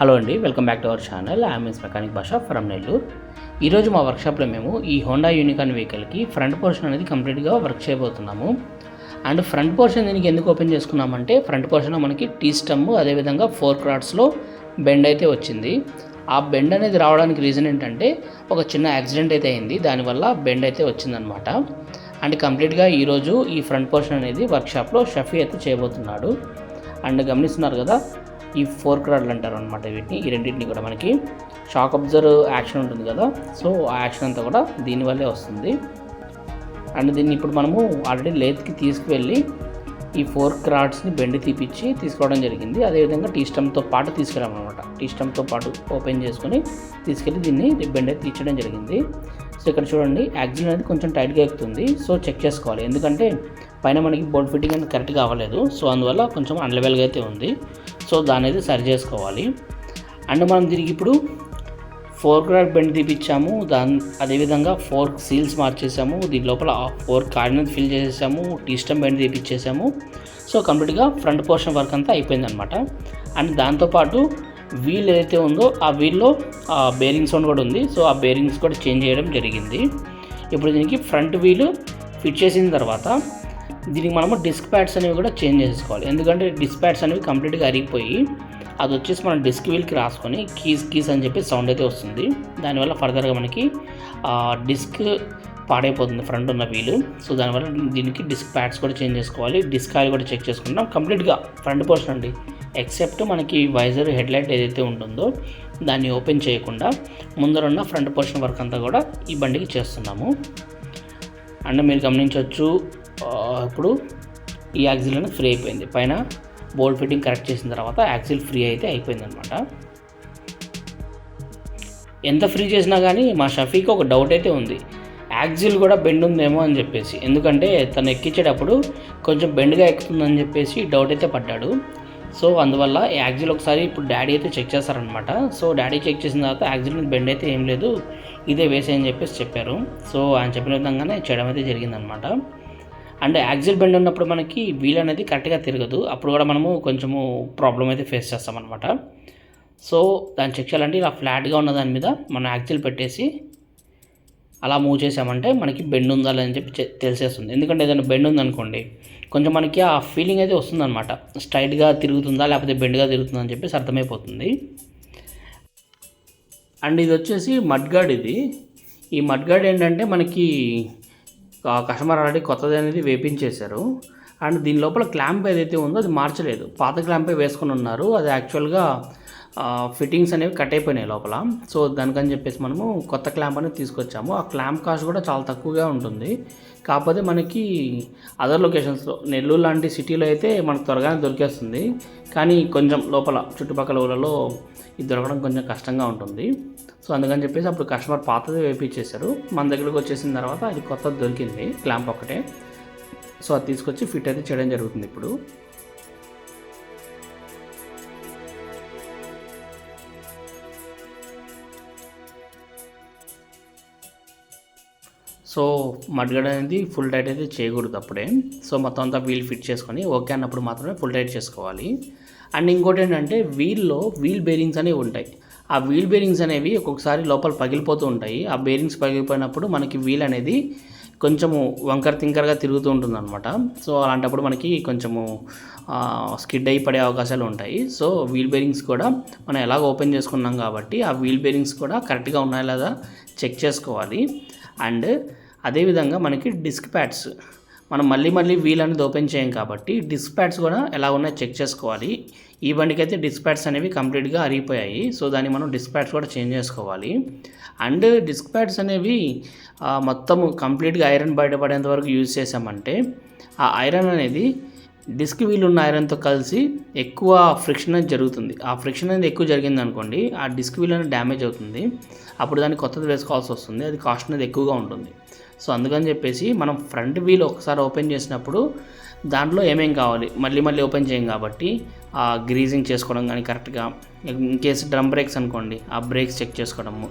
Hello అండి welcome back to our channel ఆమెన్స్ mechanic Basha from Nellore ఈరోజు మా వర్క్షాప్లో మేము ఈ హోండా యూనికాన్ వెహికల్కి ఫ్రంట్ పోర్షన్ అనేది కంప్లీట్గా వర్క్ చేయబోతున్నాము. అండ్ ఫ్రంట్ పోర్షన్ దీనికి ఎందుకు ఓపెన్ చేసుకున్నామంటే ఫ్రంట్ పోర్షన్ మనకి టీ స్టమ్ అదేవిధంగా ఫోర్ క్రాడ్స్లో బెండ్ అయితే వచ్చింది. ఆ బెండ్ అనేది రావడానికి రీజన్ ఏంటంటే ఒక చిన్న యాక్సిడెంట్ అయితే అయింది. దానివల్ల బెండ్ అయితే వచ్చిందనమాట అండ్ కంప్లీట్గా ఈరోజు ఈ ఫ్రంట్ పోర్షన్ అనేది వర్క్షాప్లో షఫీ అయితే చేయబోతున్నాడు. అండ్ గమనిస్తున్నారు కదా ఈ ఫోర్ క్రాడ్లు అంటారు అనమాట వీటిని. ఈ రెండింటిని కూడా మనకి షాక్ అబ్జర్వ్ యాక్షన్ ఉంటుంది కదా. సో ఆ యాక్షన్ అంతా కూడా దీనివల్లే వస్తుంది. అండ్ దీన్ని ఇప్పుడు మనము ఆల్రెడీ లేత్కి తీసుకువెళ్ళి ఈ ఫోర్ క్రాడ్స్ని బెండ్ తీపిచ్చి తీసుకోవడం జరిగింది. అదేవిధంగా టీ స్టమ్తో పాటు తీసుకెళ్ళామన్నమాట టీ స్టమ్తో పాటు ఓపెన్ చేసుకొని తీసుకెళ్ళి దీన్ని బెండ్ తీర్చడం జరిగింది. సో ఇక్కడ చూడండి యాక్సిల్ అనేది కొంచెం టైట్గా ఎక్కుతుంది. సో చెక్ చేసుకోవాలి. ఎందుకంటే పైన మనకి బోర్డ్ ఫిట్టింగ్ అనేది కరెక్ట్గా అవ్వలేదు. సో అందువల్ల కొంచెం అన్లెవెల్గా అయితే ఉంది. సో దాని అయితే సరి చేసుకోవాలి. అండ్ మనం దీనికి ఇప్పుడు ఫోర్ క్రాడ్ బెండ్ తీపిచ్చాము. దాని అదేవిధంగా ఫోర్ సీల్స్ మార్చేసాము. దీని లోపల ఫోర్ కార్డినల్ ఫిల్ చేసేసాము. టీ స్టమ్ బెండ్ తీపిచ్చేసాము. సో కంప్లీట్గా ఫ్రంట్ పోర్షన్ వర్క్ అంతా అయిపోయిందనమాట అండ్ దాంతోపాటు వీల్ ఏదైతే ఉందో ఆ వీల్లో ఆ బేరింగ్స్ అని కూడా ఉంది. సో ఆ బేరింగ్స్ కూడా చేంజ్ చేయడం జరిగింది. ఇప్పుడు దీనికి ఫ్రంట్ వీల్ ఫిట్ చేసిన తర్వాత దీనికి మనము డిస్క్ ప్యాడ్స్ అనేవి కూడా చేంజ్ చేసుకోవాలి. ఎందుకంటే డిస్క్ ప్యాడ్స్ అనేవి కంప్లీట్గా అరిగిపోయి అది వచ్చేసి మనం డిస్క్ వీల్కి రాసుకొని కీస్ కీస్ అని చెప్పి సౌండ్ అయితే వస్తుంది. దానివల్ల ఫర్దర్గా మనకి డిస్క్ పాడైపోతుంది ఫ్రంట్ ఉన్న వీలు. సో దానివల్ల దీనికి డిస్క్ ప్యాడ్స్ కూడా చేంజ్ చేసుకోవాలి. డిస్క్ ఆయిల్ కూడా చెక్ చేసుకుంటాం కంప్లీట్గా ఫ్రంట్ పోర్షన్ అండి. ఎక్సెప్ట్ మనకి వైజర్ హెడ్లైట్ ఏదైతే ఉంటుందో దాన్ని ఓపెన్ చేయకుండా ముందరున్న ఫ్రంట్ పోర్షన్ వర్క్ అంతా కూడా ఈ బండికి చేస్తున్నాము. అండ్ మీరు గమనించవచ్చు ఇప్పుడు ఈ యాక్సిల్ అనేది ఫ్రీ అయిపోయింది. పైన బోల్ట్ ఫిట్టింగ్ కరెక్ట్ చేసిన తర్వాత యాక్సిల్ ఫ్రీ అయితే అయిపోయింది అనమాట ఎంత ఫ్రీ చేసినా కానీ మా షఫీకి ఒక డౌట్ అయితే ఉంది. యాక్సిల్ కూడా బెండ్ ఉందేమో అని చెప్పేసి. ఎందుకంటే తను ఎక్కించేటప్పుడు కొంచెం బెండ్గా ఎక్కుతుందని చెప్పేసి డౌట్ అయితే పడ్డాడు. సో అందువల్ల యాక్సిల్ ఒకసారి ఇప్పుడు డాడీ అయితే చెక్ చేస్తారనమాట సో డాడీ చెక్ చేసిన తర్వాత యాక్సిల్ బెండ్ అయితే ఏం లేదు. ఇదే వేసేయని చెప్పేసి చెప్పారు. సో ఆయన చెప్పిన విధంగానే చేయడం అయితే జరిగిందనమాట అండ్ యాక్సిల్ బెండ్ ఉన్నప్పుడు మనకి వీల్ అనేది కరెక్ట్గా తిరగదు. అప్పుడు కూడా మనము కొంచెము ప్రాబ్లం అయితే ఫేస్ చేస్తామన్నమాట. సో దాన్ని చెక్ చేయాలంటే ఇలా ఫ్లాట్గా ఉన్న దాని మీద మనం యాక్సిల్ పెట్టేసి అలా మూవ్ చేసామంటే మనకి బెండ్ ఉందా అని చెప్పి తెలిసేస్తుంది. ఎందుకంటే ఏదైనా బెండ్ ఉందనుకోండి కొంచెం మనకి ఆ ఫీలింగ్ అయితే వస్తుందన్నమాట. స్ట్రైట్గా తిరుగుతుందా లేకపోతే బెండ్గా తిరుగుతుందా అని చెప్పేసి అర్థమైపోతుంది. అండ్ ఇది వచ్చేసి మడ్గాడ్ ఇది. ఈ మడ్గాడ్ ఏంటంటే మనకి కస్టమర్ ఆల్రెడీ కొత్తది అనేది వేపించేశారు. అండ్ దీని లోపల క్లాంప్ ఏదైతే ఉందో అది మార్చలేదు. పాత క్లాంపే వేసుకొని ఉన్నారు. అది యాక్చువల్గా ఫిట్టింగ్స్ అనేవి కట్ అయిపోయినాయి లోపల. సో దానికని చెప్పేసి మనము కొత్త క్లాంప్ అనేది తీసుకొచ్చాము. ఆ క్లాంప్ కాస్ట్ కూడా చాలా తక్కువగా ఉంటుంది. కాకపోతే మనకి అదర్ లొకేషన్స్లో నెల్లూరు లాంటి సిటీలో అయితే మనకు త్వరగానే దొరికేస్తుంది. కానీ కొంచెం లోపల చుట్టుపక్కల ఊళ్ళలో ఇది దొరకడం కొంచెం కష్టంగా ఉంటుంది. సో అందుకని చెప్పేసి అప్పుడు కస్టమర్ పాతది వేపించేశారు మన దగ్గరకు వచ్చేసిన తర్వాత అది కొత్తది దొరికింది క్లాంప్ ఒకటే సో అది తీసుకొచ్చి ఫిట్ అయితే చేయడం జరుగుతుంది ఇప్పుడు. సో మడ్గడ అనేది ఫుల్ టైట్ అయితే చేయకూడదు అప్పుడే. సో మొత్తం అంతా వీల్ ఫిట్ చేసుకొని ఓకే అన్నప్పుడు మాత్రమే ఫుల్ టైట్ చేసుకోవాలి. అండ్ ఇంకోటి ఏంటంటే వీల్లో వీల్ బేరింగ్స్ అనేవి ఉంటాయి. ఆ వీల్ బేరింగ్స్ అనేవి ఒక్కొక్కసారి లోపల పగిలిపోతూ ఉంటాయి. ఆ బేరింగ్స్ పగిలిపోయినప్పుడు మనకి వీల్ అనేది కొంచెము వంకర తింకరగా తిరుగుతూ ఉంటుంది అనమాట సో అలాంటప్పుడు మనకి కొంచెము స్కిడ్ అయి పడే అవకాశాలు ఉంటాయి. సో వీల్ బేరింగ్స్ కూడా మనం ఎలాగ ఓపెన్ చేసుకున్నాం కాబట్టి ఆ వీల్ బేరింగ్స్ కూడా కరెక్ట్గా ఉన్నాయా లేదా చెక్ చేసుకోవాలి. అండ్ అదేవిధంగా మనకి డిస్క్ ప్యాడ్స్ మనం మళ్ళీ మళ్ళీ వీల్ అనేది ఓపెన్ చేయం కాబట్టి డిస్క్ కూడా ఎలా ఉన్నాయో చెక్ చేసుకోవాలి. ఈ బండికి అయితే డిస్క్ అనేవి కంప్లీట్గా అరిగిపోయాయి. సో దాన్ని మనం డిస్క్ కూడా చేంజ్ చేసుకోవాలి. అండ్ డిస్క్ అనేవి మొత్తం మొత్తము కంప్లీట్గా ఐరన్ బయటపడేంత వరకు యూజ్ చేసామంటే ఆ ఐరన్ అనేది డిస్క్ వీల్ ఉన్న ఐరన్తో కలిసి ఎక్కువ ఫ్రిక్షన్ అనేది జరుగుతుంది. ఆ ఫ్రిక్షన్ అనేది ఎక్కువ జరిగింది అనుకోండి ఆ డిస్క్ వీల్ అనేది డ్యామేజ్ అవుతుంది. అప్పుడు దాన్ని కొత్తది వేసుకోవాల్సి వస్తుంది. అది కాస్ట్ అనేది ఎక్కువగా ఉంటుంది. సో అందుకని చెప్పేసి మనం ఫ్రంట్ వీల్ ఒకసారి ఓపెన్ చేసినప్పుడు దాంట్లో ఏమేం కావాలి? మళ్ళీ మళ్ళీ ఓపెన్ చేయం కాబట్టి ఆ గ్రీజింగ్ చేసుకోవడం కానీ కరెక్ట్గా ఇన్ కేసు డ్రమ్ బ్రేక్స్ అనుకోండి ఆ బ్రేక్స్ చెక్ చేసుకోవడము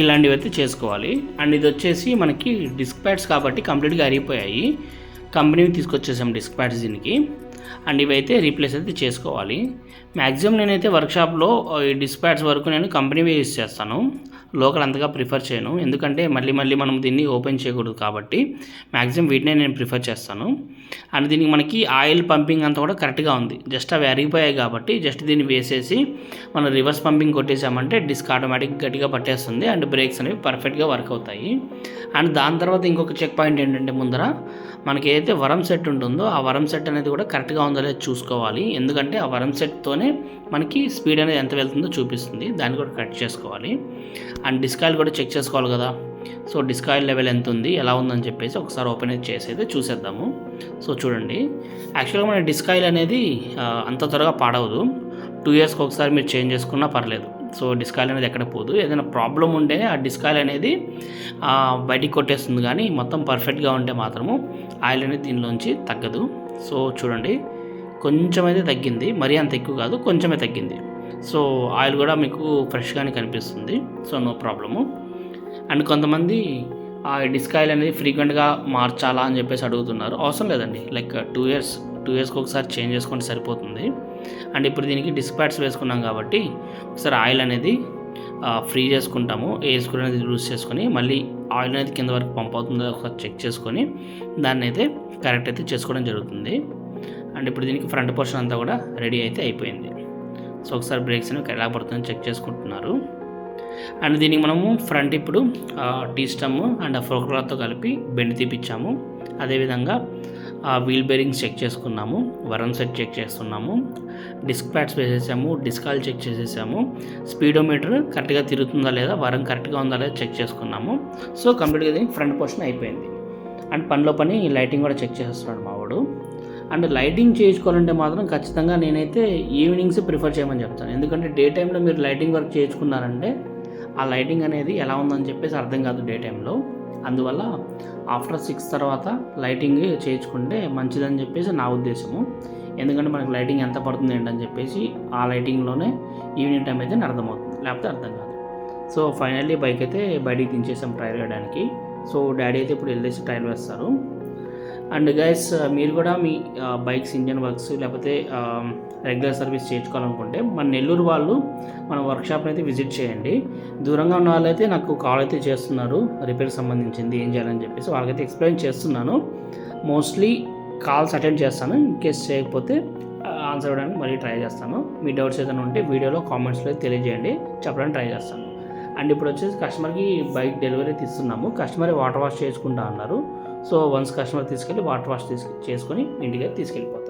ఇలాంటివి అయితే చేసుకోవాలి. అండ్ ఇది వచ్చేసి మనకి డిస్క్ ప్యాడ్స్ కాబట్టి కంప్లీట్గా అరిగిపోయాయి. కంపెనీవి తీసుకొచ్చేసాం డిస్క్ ప్యాడ్స్ దీనికి అండ్ ఇవైతే రీప్లేస్ అయితే చేసుకోవాలి. మ్యాక్సిమం నేనైతే వర్క్షాప్లో ఈ డిస్ప్యాడ్స్ వరకు నేను కంపెనీవే యూస్ చేస్తాను. లోకల్ అంతగా ప్రిఫర్ చేయను. ఎందుకంటే మళ్ళీ మళ్ళీ మనం దీన్ని ఓపెన్ చేయకూడదు కాబట్టి మ్యాక్సిమం వీటినే నేను ప్రిఫర్ చేస్తాను. అండ్ దీనికి మనకి ఆయిల్ పంపింగ్ అంతా కూడా కరెక్ట్గా ఉంది. జస్ట్ అవి అరిగిపోయాయి కాబట్టి జస్ట్ దీన్ని వేసేసి మనం రివర్స్ పంపింగ్ కొట్టేసామంటే డిస్క్ ఆటోమేటిక్ గట్టిగా పట్టేస్తుంది. అండ్ బ్రేక్స్ అనేవి పర్ఫెక్ట్గా వర్క్ అవుతాయి. అండ్ దాని తర్వాత ఇంకొక చెక్ పాయింట్ ఏంటంటే ముందర మనకి ఏదైతే వరం సెట్ ఉంటుందో ఆ వరం సెట్ అనేది కూడా కరెక్ట్గా ఉందో లేదో చూసుకోవాలి. ఎందుకంటే ఆ వరం సెట్తోనే మనకి స్పీడ్ అనేది ఎంత వెళ్తుందో చూపిస్తుంది. దాన్ని కూడా కట్ చేసుకోవాలి. అండ్ డిస్కాయిల్ కూడా చెక్ చేసుకోవాలి కదా. సో డిస్కాయిల్ లెవెల్ ఎంత ఉంది? ఎలా ఉందని చెప్పేసి ఒకసారి ఓపెన్ చేసి అయితే చూసేద్దాము. సో చూడండి. యాక్చువల్గా మన డిస్కాయిల్ అనేది అంత త్వరగా పాడవదు. టూ ఇయర్స్కి ఒకసారి మీరు చేంజ్ చేసుకున్నా పర్లేదు. సో డిస్క్ ఆయిల్ అనేది ఎక్కడ పోదు. ఏదైనా ప్రాబ్లం ఉంటేనే ఆ డిస్క్ ఆయిల్ అనేది బయటికి కొట్టేస్తుంది కానీ మొత్తం పర్ఫెక్ట్గా ఉంటే మాత్రము ఆయిల్ అనేది దీనిలోంచి తగ్గదు. సో చూడండి కొంచెం అయితే తగ్గింది మరీ అంత ఎక్కువ కాదు కొంచెమే తగ్గింది. సో ఆయిల్ కూడా మీకు ఫ్రెష్గానే కనిపిస్తుంది. So no problem. అండ్ కొంతమంది ఆ డిస్క్ ఆయిల్ అనేది ఫ్రీక్వెంట్గా మార్చాలా అని చెప్పేసి అడుగుతున్నారు. అవసరం లేదండి. లైక్ టూ ఇయర్స్ టూ ఇయర్స్కి ఒకసారి చేంజ్ చేసుకుంటే సరిపోతుంది. అండ్ ఇప్పుడు దీనికి డిస్పాట్స్ వేసుకున్నాం కాబట్టి ఒకసారి ఆయిల్ అనేది ఫ్రీ చేసుకుంటాము. ఎయిర్ స్క్రూ అనేది లూజ్ చేసుకొని మళ్ళీ ఆయిల్ అనేది కింద వరకు పంప్ అవుతుందో ఒకసారి చెక్ చేసుకొని దాన్ని అయితే కరెక్ట్ అయితే చేసుకోవడం జరుగుతుంది. అండ్ ఇప్పుడు దీనికి ఫ్రంట్ పోర్షన్ అంతా కూడా రెడీ అయితే అయిపోయింది. సో ఒకసారి బ్రేక్స్ అనేవి ఎలా పడుతుందో చెక్ చేసుకుంటున్నారు. అండ్ దీనికి మనము ఫ్రంట్ ఇప్పుడు టీ స్టమ్ అండ్ ఆ క్లాత్తో కలిపి బెండ్ తీపిచ్చాము. అదేవిధంగా ఆ వీల్ బేరింగ్స్ చెక్ చేసుకున్నాము వరం సెట్ చెక్ చేస్తున్నాము డిస్క్ ప్యాడ్స్ వేసేసాము డిస్క్ చెక్ చేసేసాము స్పీడోమీటర్ కరెక్ట్గా తిరుగుతుందా లేదా వరం కరెక్ట్గా ఉందా లేదా చెక్ చేసుకున్నాము. సో కంప్లీట్గా దీనికి ఫ్రంట్ పోర్షన్ అయిపోయింది. అండ్ పనిలో పని లైటింగ్ కూడా చెక్ చేస్తున్నాడు మావాడు అండ్ లైటింగ్ చేయించుకోవాలంటే మాత్రం ఖచ్చితంగా నేనైతే ఈవినింగ్స్ ప్రిఫర్ చేయమని చెప్తాను. ఎందుకంటే డే టైంలో మీరు లైటింగ్ వర్క్ చేయించుకున్నారంటే ఆ లైటింగ్ అనేది ఎలా ఉందని చెప్పేసి అర్థం కాదు డే టైంలో. అందువల్ల ఆఫ్టర్ సిక్స్ తర్వాత లైటింగ్ చేయించుకుంటే మంచిదని చెప్పేసి నా ఉద్దేశము. ఎందుకంటే మనకి లైటింగ్ ఎంత పడుతుంది ఏంటని చెప్పేసి ఆ లైటింగ్లోనే ఈవినింగ్ టైం అయితే అర్థమవుతుంది. లేకపోతే అర్థం కాదు. సో ఫైనల్లీ బైక్ అయితే బయటికి దించేసాం ట్రైల్ వేయడానికి. సో డాడీ అయితే ఇప్పుడు వెళ్ళేసి ట్రైల్ వేస్తారు. అండ్ గైస్ uh, మీరు కూడా మీ బైక్స్ ఇంజన్ వర్క్స్ లేకపోతే రెగ్యులర్ సర్వీస్ చేయించుకోవాలనుకుంటే మన నెల్లూరు వాళ్ళు మన వర్క్షాప్ని అయితే విజిట్ చేయండి. దూరంగా ఉన్న వాళ్ళైతే నాకు కాల్ అయితే చేస్తున్నారు రిపేర్కి సంబంధించింది ఏం చేయాలని చెప్పేసి వాళ్ళకైతే ఎక్స్ప్లెయిన్ చేస్తున్నాను. మోస్ట్లీ కాల్స్ అటెండ్ చేస్తాను ఇన్ కేస్ చేయకపోతే ఆన్సర్ ఇవ్వడానికి మళ్ళీ ట్రై చేస్తాను. మీ డౌట్స్ ఏదైనా ఉంటే వీడియోలో కామెంట్స్లో తెలియజేయండి చెప్పడానికి ట్రై చేస్తాను. అండ్ ఇప్పుడు వచ్చేసి కస్టమర్కి బైక్ డెలివరీ తీస్తున్నాము. కస్టమర్ వాటర్ వాష్ చేసుకుంటా అన్నారు. సో వన్స్ కస్టమర్ తీసుకెళ్ళి వాటర్ వాష్ తీసుకు చేసుకొని ఇంటికి తీసుకెళ్ళిపోతాం